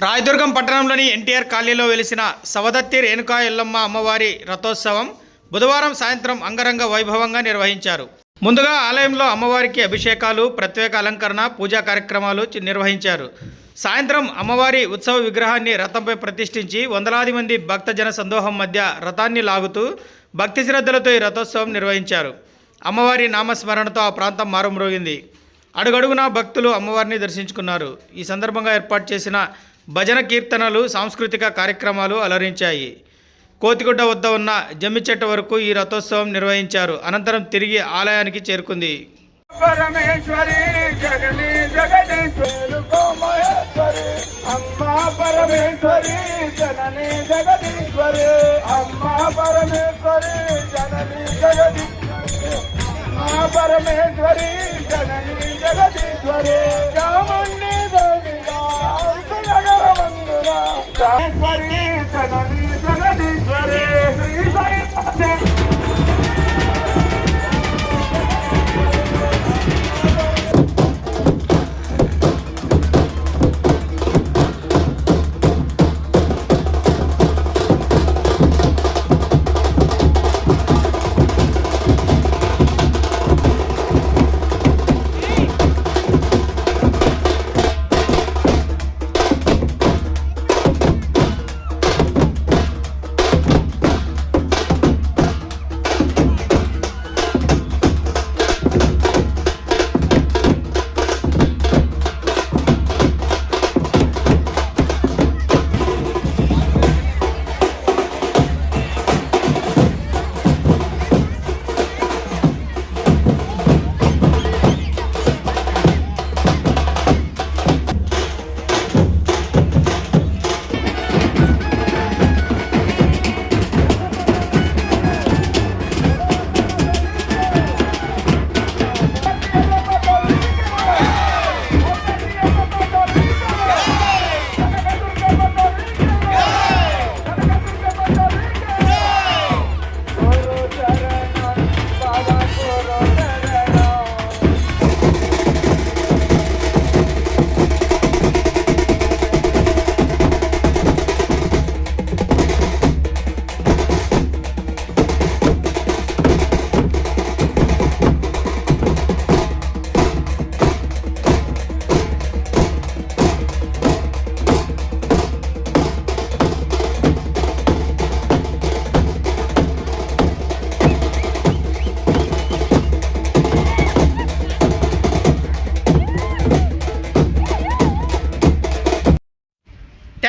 రాయదుర్గం పట్టణంలోని ఎన్టీఆర్ కాలనీలో వెలిసిన సవదత్తి రేణుకా ఎల్లమ్మ అమ్మవారి రథోత్సవం బుధవారం సాయంత్రం అంగరంగ వైభవంగా నిర్వహించారు. ముందుగా ఆలయంలో అమ్మవారికి అభిషేకాలు ప్రత్యేక అలంకరణ పూజా కార్యక్రమాలు నిర్వహించారు. సాయంత్రం అమ్మవారి ఉత్సవ విగ్రహాన్ని రథంపై ప్రతిష్ఠించి వందలాది మంది భక్తజన సందోహం మధ్య రథాన్ని లాగుతూ భక్తి శ్రద్ధలతో ఈ రథోత్సవం నిర్వహించారు. అమ్మవారి నామస్మరణతో ఆ ప్రాంతం మారుమ్రోగింది. అడుగడుగునా భక్తులు అమ్మవారిని దర్శించుకున్నారు. ఈ సందర్భంగా ఏర్పాటు చేసిన భజన కీర్తనలు సాంస్కృతిక కార్యక్రమాలు అలరించాయి. కోతిగుడ్డ వద్ద ఉన్న జమ్మి చెట్టు వరకు ఈ రథోత్సవం నిర్వహించారు. అనంతరం తిరిగి ఆలయానికి చేరుకుంది. పరమేశ్వరి జగని జగదీశ్వరు మహేశ్వరి అమ్మా పరమేశ్వరి జనని జగదీశ్వరి అమ్మా పరమేశ్వరి జనని జగదీశ్వరి అమ్మా పరమేశ్వరి జనని Jagadeeshwari Chamundi Tá.